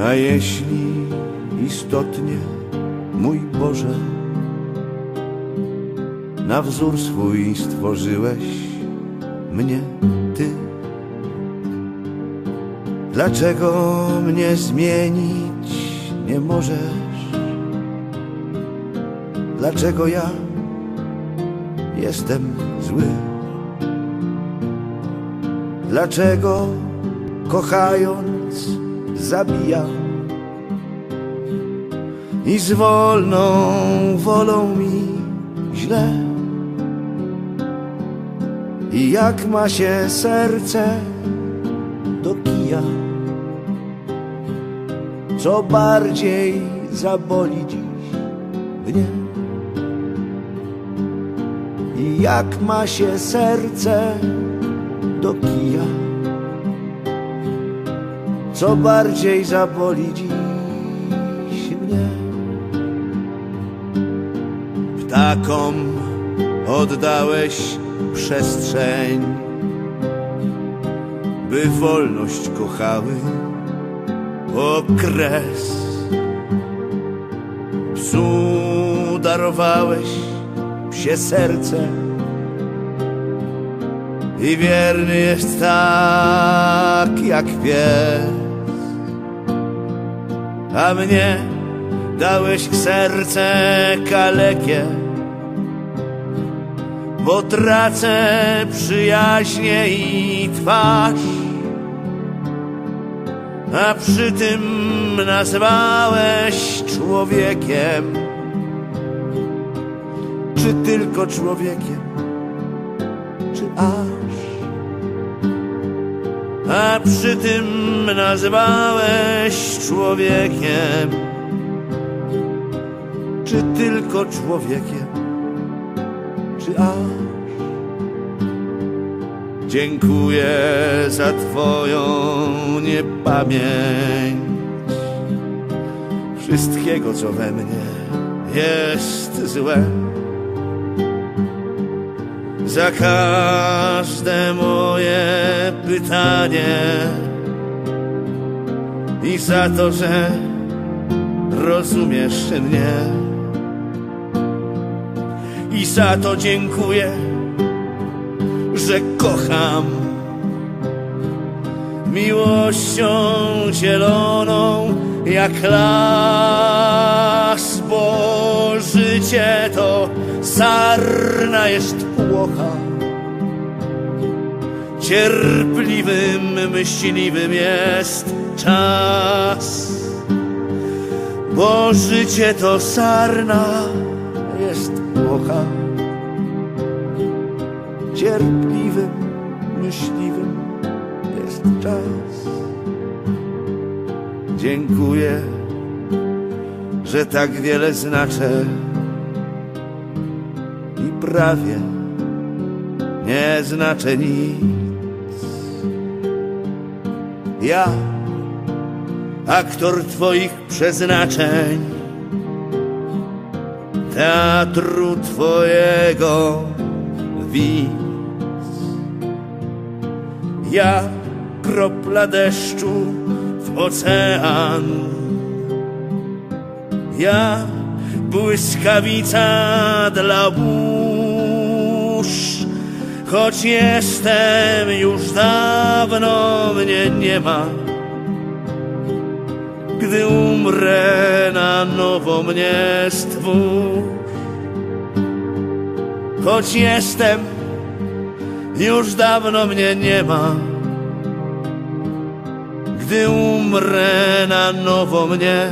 A jeśli istotnie, mój Boże, na wzór swój stworzyłeś mnie Ty, dlaczego mnie zmienić nie możesz? Dlaczego ja jestem zły? Dlaczego kochając zabijam i z wolną wolą mi źle? I jak ma się serce do kija? Co bardziej zaboli dziś mnie? I jak ma się serce do kija? Co bardziej zaboli dziś mnie? Ptakom oddałeś przestrzeń, by wolność kochały okres. Psu darowałeś psie serce i wierny jest tak jak pies. A mnie dałeś serce kalekie, bo tracę przyjaźnie i twarz. A przy tym nazwałeś człowiekiem, czy tylko człowiekiem, aż? A przy tym nazwałeś człowiekiem, czy tylko człowiekiem, czy aż? Dziękuję za Twoją niepamięć wszystkiego, co we mnie jest złe. Za każde moje pytanie i za to, że rozumiesz mnie. I za to dziękuję że kocham miłością zieloną jak las, bo życie to sarna jest płocha. Cierpliwym, myśliwym jest czas, bo życie to sarna jest płocha cierpliwym, myśliwym jest czas. Dziękuję, że tak wiele znaczę i prawie nie znaczę nic. Ja, aktor Twoich przeznaczeń, teatru Twojego widz. Ja kropla deszczu w ocean. Ja błyskawica dla burz Choć jestem już dawno mnie nie ma Gdy umrę na nowo mnie stwórz Choć jestem już dawno mnie nie ma. Gdy umrę na nowo mnie